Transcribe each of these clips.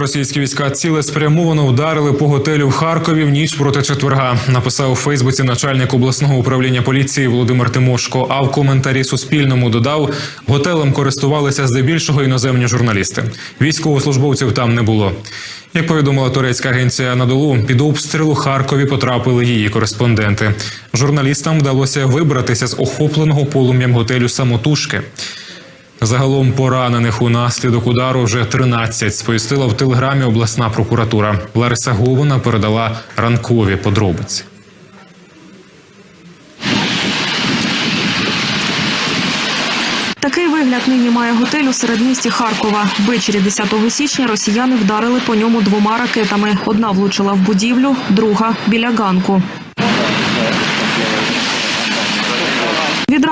Російські війська цілеспрямовано вдарили по готелю в Харкові в ніч проти четверга. Написав у Фейсбуці начальник обласного управління поліції Володимир Тимошко. А в коментарі Суспільному додав, готелем користувалися здебільшого іноземні журналісти. Військовослужбовців там не було. Як повідомила турецька агенція Надолу, під обстріл у Харкові потрапили її кореспонденти. Журналістам вдалося вибратися з охопленого полум'ям готелю самотужки. Загалом поранених унаслідок удару вже 13, сповістила в телеграмі обласна прокуратура. Лариса Говина передала ранкові подробиці. Такий вигляд нині має готель у середмісті Харкова. Ввечері 10 січня росіяни вдарили по ньому двома ракетами. Одна влучила в будівлю, друга біля ганку.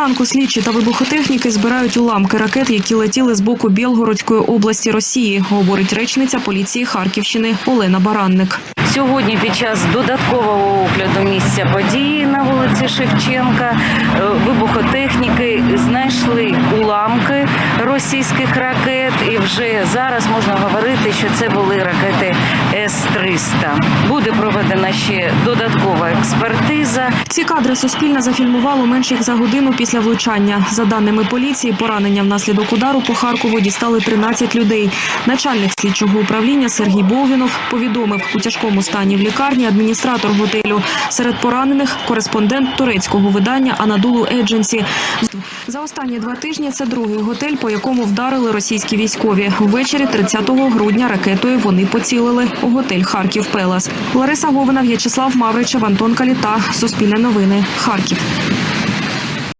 Ранку слідчі та вибухотехніки збирають уламки ракет, які летіли з боку Білгородської області Росії, говорить речниця поліції Харківщини Олена Баранник. Сьогодні під час додаткового огляду місця події на вулиці Шевченка е, вибухотехніки знайшли уламки російських ракет, і вже зараз можна говорити, що це були ракети С-300. Буде проведена ще додаткова експертиза. Ці кадри Суспільне зафільмувало менш як за годину після влучання. За даними поліції, поранення внаслідок удару по Харкову дістали 13 людей. Начальник слідчого управління Сергій Болвінов повідомив у тяжкому стані в лікарні адміністратор готелю. Серед поранених кореспондент турецького видання Анадолу Едженсі. За останні два тижні це другий готель, по якому вдарили російські військові. Ввечері 30 грудня ракетою вони поцілили у готель Харків Пелас. Лариса Говина, В'ячеслав Мавричев, Антон Каліта. Суспільне новини. Харків.